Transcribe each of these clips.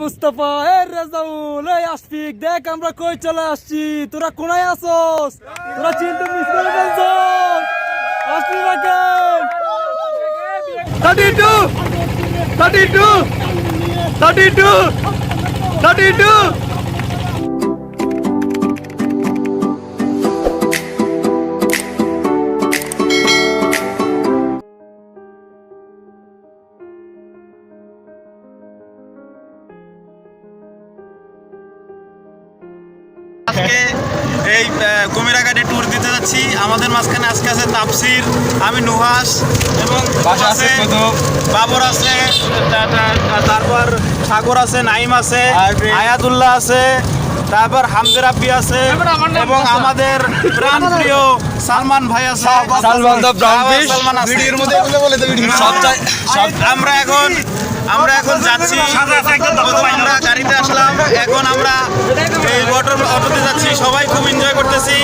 মুস্তফা এর রাজাউল এই আশফিক, দেখ আমরা কই চলে আসছি। তোরা কোনায় আসোস? তোরা চিন্তু মিস করে ফেলছস। আসলি বাকে 32 32 32 32 আজকে এই কুমিরা কুমিরাঘাটে ট্যুর দিতে যাচ্ছি। আমাদের মাঝখানে আজকে আছে তাপসির আমি নুহাস এবং আছে বাবর আছে তারপর সাগর আছে নাইম আছে আয়াতুল্লাহ আছে তারপর হামদের আব্বি আছে এবং আমাদের প্রাণ প্রিয় সালমান ভাই আছে। সালমান। সালমান আছে। সব চাই সব আমরা এখন আমরা এখন যাচ্ছি। আমরা গাড়িতে আসলাম। এখন যাচ্ছি সবাই খুব এনজয় করতেছি।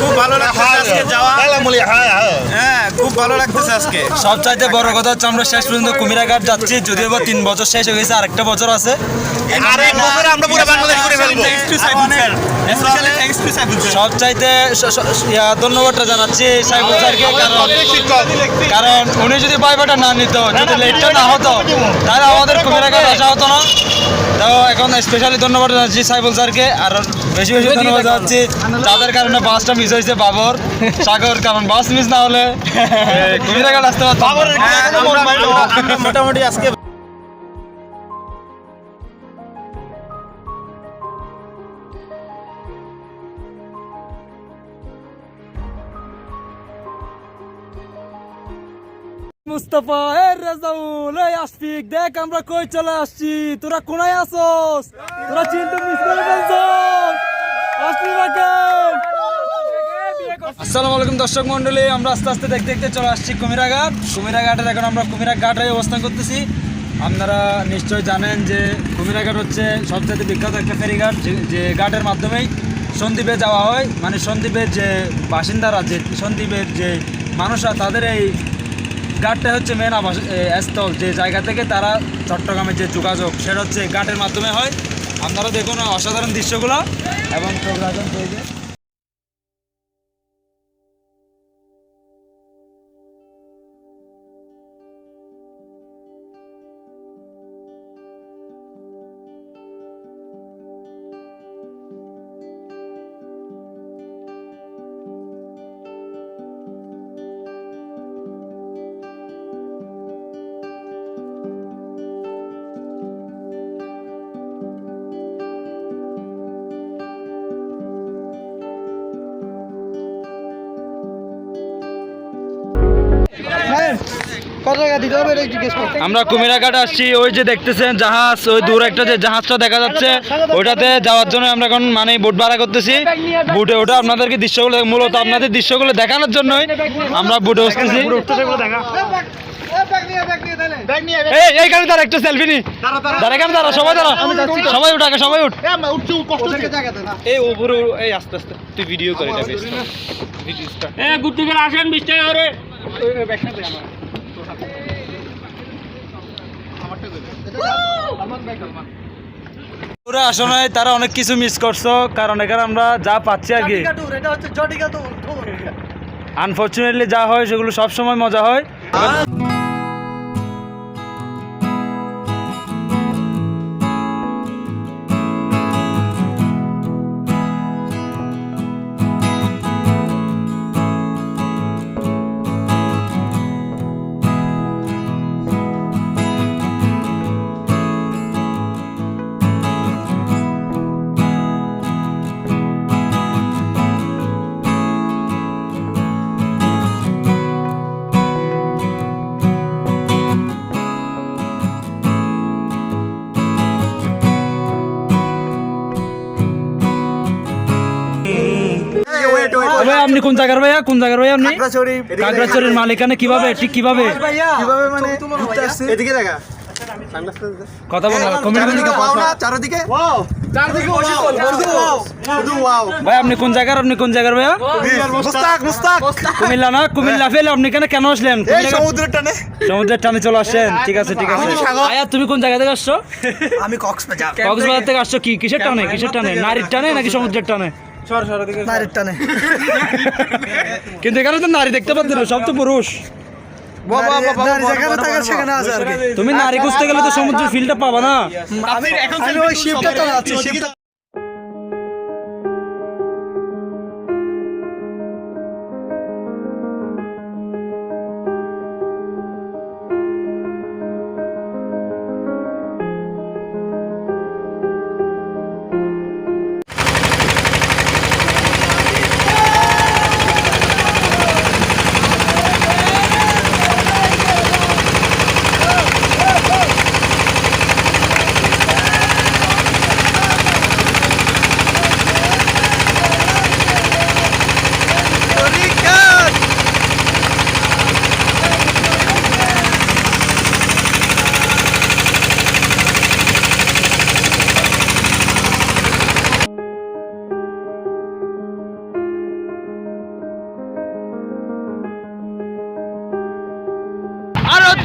খুব ভালো আজকে যাওয়া। হ্যাঁ খুব ভালো লাগতেছে আজকে। সবচাইতে বড় কথা হচ্ছে আমরা শেষ পর্যন্ত কুমিরাঘাট যাচ্ছি যদিও বা তিন বছর শেষ হয়ে গেছে আরেকটা বছর আছে। আমরা পুরো বাংলাদেশ ঘুরে ফেলব। সবচাইতে ধন্যবাদটা জানাচ্ছি সাইবুল স্যারকে কারণ কারণ উনি যদি বাইবাটা না নিত যদি লেটটা না হতো তাহলে আমাদের কুমিরাঘাট আসা হতো না। তো এখন স্পেশালি ধন্যবাদ জানাচ্ছি সাইবুল স্যারকে আর বেশি বেশি ধন্যবাদ জানাচ্ছি। যাদের কারণে বাসটা মিস হয়েছে বাবর। সাগর কারণ বাস মিস না হলে? কুমিরাঘাট আসতে পারতাম। হ্যাঁ, আমরা- আমরা- আমরা মোটামুটি আজকে মুস্তফা এ রেজাউল এই আশফিক দেখ আমরা কই চলে আসছি। তোরা কোনায় আসোস? তোরা চিন্তা মিস করে আসসালামু আলাইকুম দর্শক মণ্ডলী, আমরা আস্তে আস্তে দেখতে দেখতে চলে আসছি কুমিরাঘাট। কুমিরাঘাটের এখন আমরা কুমিরাঘাটে অবস্থান করতেছি। আপনারা নিশ্চয় জানেন যে কুমিরাঘাট হচ্ছে সবচেয়ে বিখ্যাত একটা ফেরিঘাট, যে- ঘাটের মাধ্যমেই সন্দ্বীপে যাওয়া হয়। মানে সন্দ্বীপের যে বাসিন্দারা, যে সন্দ্বীপের যে মানুষরা, তাদের এই ঘাটটা হচ্ছে মেন আবাস স্থল। যে জায়গা থেকে তারা চট্টগ্রামের যে যোগাযোগ, সেটা হচ্ছে ঘাটের মাধ্যমে হয়। আপনারা দেখুন অসাধারণ দৃশ্যগুলো এবং তৈরি। আমরা কুমিরাঘাট আসছি ওই যে দেখতেছেন জাহাজ ওই দূর একটা যে জাহাজটা দেখা যাচ্ছে ওটাতে যাওয়ার জন্য আমরা এখন মানে বোট ভাড়া করতেছি। বুটে ওটা আপনাদেরকে দৃশ্যগুলো মূলত আপনাদের দৃশ্যগুলো দেখানোর জন্যই আমরা বুটে বসতেছি। এই দাঁড়া একটা সেলফি নি। দাঁড়া এখানে দাঁড়া সবাই দাঁড়া। সবাই উঠ আগে সবাই উঠ। এই উপরে এই আস্তে আস্তে তুই ভিডিও করে এটা বেশ পুরো আসনে তারা অনেক কিছু মিস করছ কারণ এখানে আমরা যা পাচ্ছি আর কি। আনফর্চুনেটলি যা হয় সেগুলো সবসময় মজা হয়। আপনি কোন জায়গার ভাইয়া? কোন জায়গার ভাইয়া আপনি? কাকড়াচড়ির মালিকানা কীভাবে ঠিক কীভাবে? কীভাবে মানে ঘুরতে আসছে? এদিকে দেখা। কথা বলো কমেন্ট চারিদিকে ভাই আপনি কোন জায়গার আপনি কোন জায়গার ভাইয়া? মুস্তাক মুস্তাক কুমিল্লা না? কুমিল্লা ফেলে আপনি এখানে কেন আসলেন? কোন এই সমুদ্রের টানে। সমুদ্রের টানে চলে আসছেন। ঠিক আছে ঠিক আছে। আয়া তুমি কোন জায়গা থেকে আসছো? আমি কক্সবাজার। কক্সবাজার থেকে আসছো কি? কিসের টানে? কিসের টানে? নারীর টানে নাকি সমুদ্রের টানে? নারীর টানে। কিন্তু এখানে তো নারী দেখতে পাচ্ছি না সব তো পুরুষ। তুমি নারী খুঁজতে গেলে তো সমুদ্রের ফিলটা পাবা না। আমি এখন ওই শিপটা চালাচ্ছি শিপটা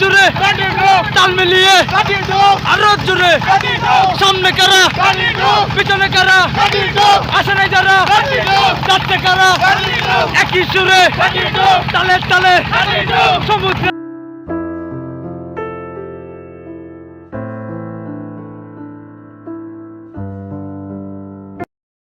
জোরে। তাল মিলিয়ে। আরও জুড়ে সামনে কারা? পিছনে কারা? আসে নাই যারা? যাচ্ছে কারা? একই সুরে। তালে তালে। সমুদ্র